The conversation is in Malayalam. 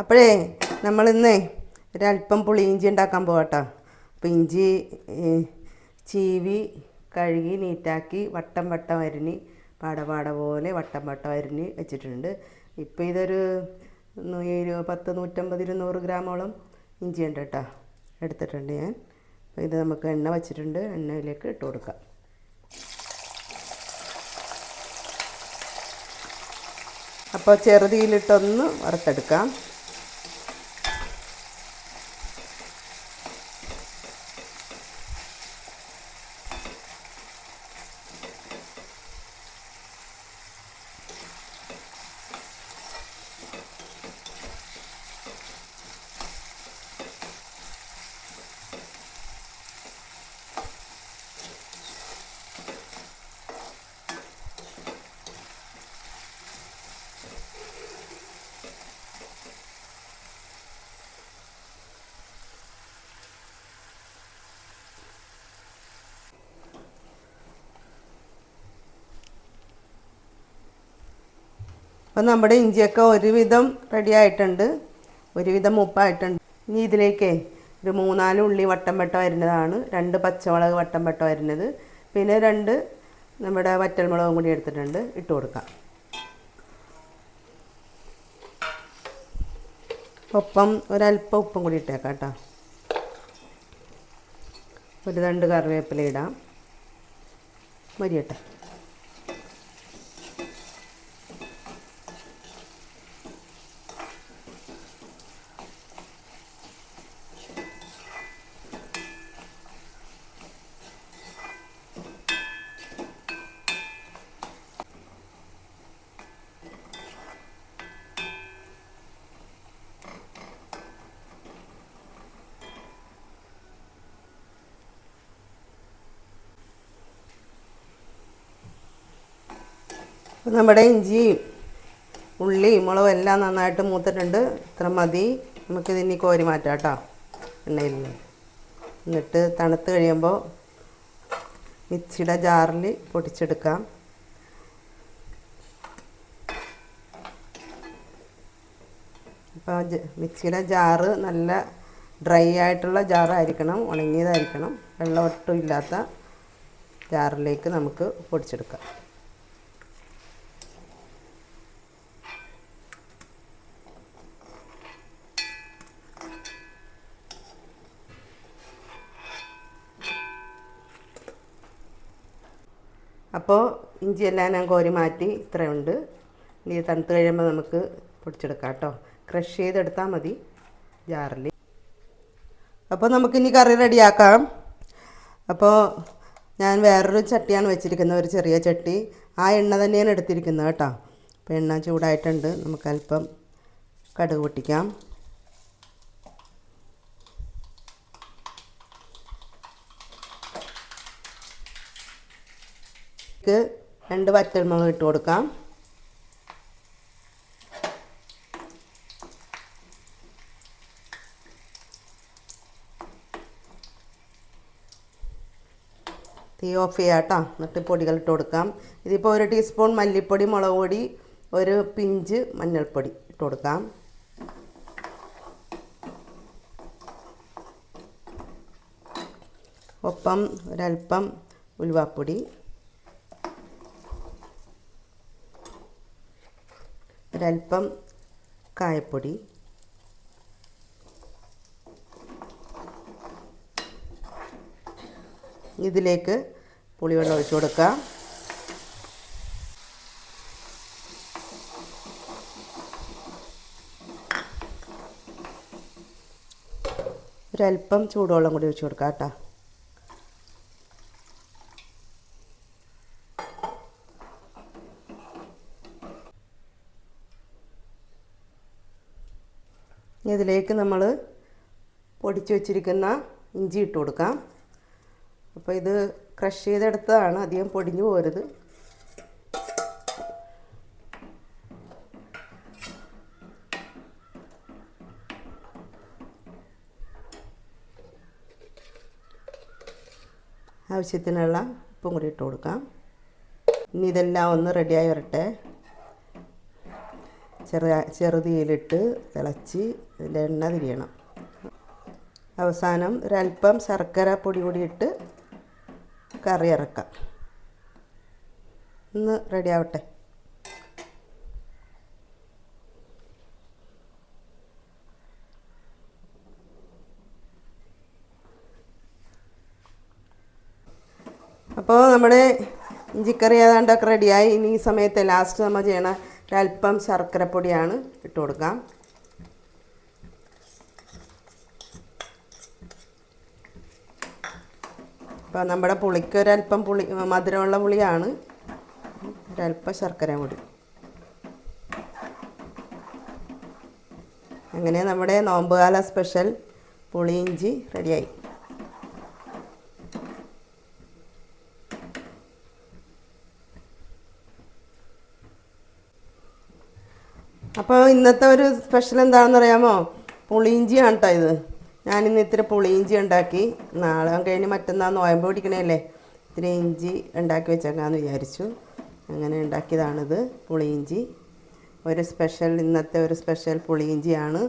അപ്പോഴേ നമ്മളിന്നേ ഒരല്പം പുളിയിഞ്ചി ഉണ്ടാക്കാൻ പോകട്ടോ അപ്പോൾ ഇഞ്ചി ചീവി കഴുകി നീറ്റാക്കി വട്ടം വട്ടം അരിഞ്ഞ് പാട പോലെ വട്ടം വട്ടം അരിഞ്ഞ് വെച്ചിട്ടുണ്ട്. ഇപ്പം ഇതൊരു പത്ത് നൂറ്റമ്പത് ഇരുന്നൂറ് ഗ്രാമോളം ഇഞ്ചി ഉണ്ട് കേട്ടോ. എടുത്തിട്ടുണ്ട് ഞാൻ. അപ്പോൾ ഇത് നമുക്ക് എണ്ണ വച്ചിട്ടുണ്ട്. എണ്ണയിലേക്ക് ഇട്ട് കൊടുക്കാം. അപ്പോൾ ചെറുതിയിലിട്ടൊന്ന് വറുത്തെടുക്കാം. അപ്പോൾ നമ്മുടെ ഇഞ്ചിയൊക്കെ ഒരുവിധം റെഡി ആയിട്ടുണ്ട്. ഒരുവിധം ഉപ്പായിട്ടുണ്ട്. ഇനി ഇതിലേക്ക് ഒരു മൂന്നാൽ ഉള്ളി വട്ടം വട്ടം വരുന്നതാണ്. രണ്ട് പച്ചമുളക് വട്ടം വട്ടം വരുന്നത്. പിന്നെ രണ്ട് നമ്മുടെ വറ്റൽമുളകും കൂടി എടുത്തിട്ടുണ്ട്. ഇട്ട് കൊടുക്കാം. ഒപ്പം ഒരല്പം ഉപ്പും കൂടി ഇട്ടേക്കാം കേട്ടോ. ഒരു രണ്ട് കറിവേപ്പില ഇടാം. മരിയട്ടെ അപ്പോൾ നമ്മുടെ ഇഞ്ചിയും ഉള്ളിയും മുളകും എല്ലാം നന്നായിട്ട് മൂത്തിട്ടുണ്ട്. ഇത്ര മതി. നമുക്കിത് ഇനി കോരി മാറ്റാം കേട്ടോ എണ്ണയിൽ എന്നിട്ട് തണുത്ത് കഴിയുമ്പോൾ മിക്സിയുടെ ജാറിൽ പൊടിച്ചെടുക്കാം. അപ്പോൾ മിക്സിയുടെ ജാറ് നല്ല ഡ്രൈ ആയിട്ടുള്ള ജാറായിരിക്കണം ഉണങ്ങിയതായിരിക്കണം. വെള്ളം ഒട്ടും ഇല്ലാത്ത ജാറിലേക്ക് നമുക്ക് പൊടിച്ചെടുക്കാം. അപ്പോൾ ഇഞ്ചിയെല്ലാം ഞാൻ കോരി മാറ്റി ഇത്രയുണ്ട്. ഇനി തണുത്ത് കഴിയുമ്പോൾ നമുക്ക് പൊടിച്ചെടുക്കാം കേട്ടോ. ക്രഷ് ചെയ്തെടുത്താൽ മതി ജാറിൽ. അപ്പോൾ നമുക്കിനി കറി റെഡിയാക്കാം. അപ്പോൾ ഞാൻ വേറൊരു ചട്ടിയാണ് വെച്ചിരിക്കുന്നത് ഒരു ചെറിയ ചട്ടി. ആ എണ്ണ തന്നെയാണ് എടുത്തിരിക്കുന്നത് കേട്ടോ. അപ്പോൾ എണ്ണ ചൂടായിട്ടുണ്ട്. നമുക്കല്പം കടുക് പൊട്ടിക്കാം. ഇതിലേക്ക് രണ്ട് വറ്റൽമുളക് ഇട്ട് കൊടുക്കാം. തീ ഓഫ് ചെയ്യാം കേട്ടോ. എന്നിട്ട് പൊടികൾ ഇട്ട് കൊടുക്കാം. ഇതിപ്പോൾ ഒരു ടീസ്പൂൺ മല്ലിപ്പൊടി മുളക് പൊടി ഒരു പിഞ്ച് മഞ്ഞൾപ്പൊടി ഇട്ട് കൊടുക്കാം. ഒപ്പം ഒരൽപ്പം ഉലുവാപ്പൊടി. ഒരല്പം കായപ്പൊടി. ഇതിലേക്ക് പുളിവെള്ളം ഒഴിച്ചു കൊടുക്കാം ഒരല്പം ചൂടുവെള്ളം കൂടി ഒഴിച്ചു കൊടുക്കാം കേട്ടോ. ഇനി ഇതിലേക്ക് നമ്മൾ പൊടിച്ചു വച്ചിരിക്കുന്ന ഇഞ്ചി ഇട്ട് കൊടുക്കാം. അപ്പോൾ ഇത് ക്രഷ് ചെയ്തെടുത്തതാണ് അധികം പൊടിഞ്ഞു പോരുത്. ആവശ്യത്തിനുള്ള ഉപ്പും കൂടി ഇട്ട് കൊടുക്കാം. ഇനി ഇതെല്ലാം ഒന്ന് റെഡിയായി വരട്ടെ. ചെറു ചെറുതീയിലിട്ട് തിളച്ച് എണ്ണ തിരിയണം. അവസാനം ഒരല്പം ശർക്കര പൊടി കൂടി ഇട്ട് കറി ഇറക്കാം ഒന്ന് റെഡി ആവട്ടെ. അപ്പോൾ നമ്മുടെ ഇഞ്ചിക്കറി ഏതാണ്ടൊക്കെ റെഡിയായി ഇനി ഈ സമയത്ത് ലാസ്റ്റ് നമ്മൾ ചെയ്യണ ഒരല്പം ശർക്കരപ്പൊടിയാണ് ഇട്ട് കൊടുക്കാം. അപ്പോൾ നമ്മുടെ പുളിക്ക് ഒരല്പം പുളി മധുരമുള്ള പുളിയാണ്. ഒരല്പം ശർക്കര പൊടി. അങ്ങനെ നമ്മുടെ നോമ്പുകാല സ്പെഷ്യൽ പുളിയിഞ്ചി റെഡിയായി. അപ്പോൾ ഇന്നത്തെ ഒരു സ്പെഷ്യൽ എന്താണെന്ന് അറിയാമോ? പുളിയിഞ്ചിയാണ് കേട്ടോ ഇത്. ഞാനിന്ന് ഇത്തിരി പുളിയിഞ്ചി ഉണ്ടാക്കി. നാളെ കഴിഞ്ഞ് മറ്റന്നാൾ നോയമ്പ് പിടിക്കണേല്ലേ? ഇത്തിരി ഇഞ്ചി ഉണ്ടാക്കി വെച്ചേക്കാന്ന് വിചാരിച്ചു. അങ്ങനെ ഉണ്ടാക്കിയതാണിത് പുളിയിഞ്ചി. ഒരു സ്പെഷ്യൽ ഇന്നത്തെ ഒരു സ്പെഷ്യൽ പുളിയിഞ്ചിയാണ്.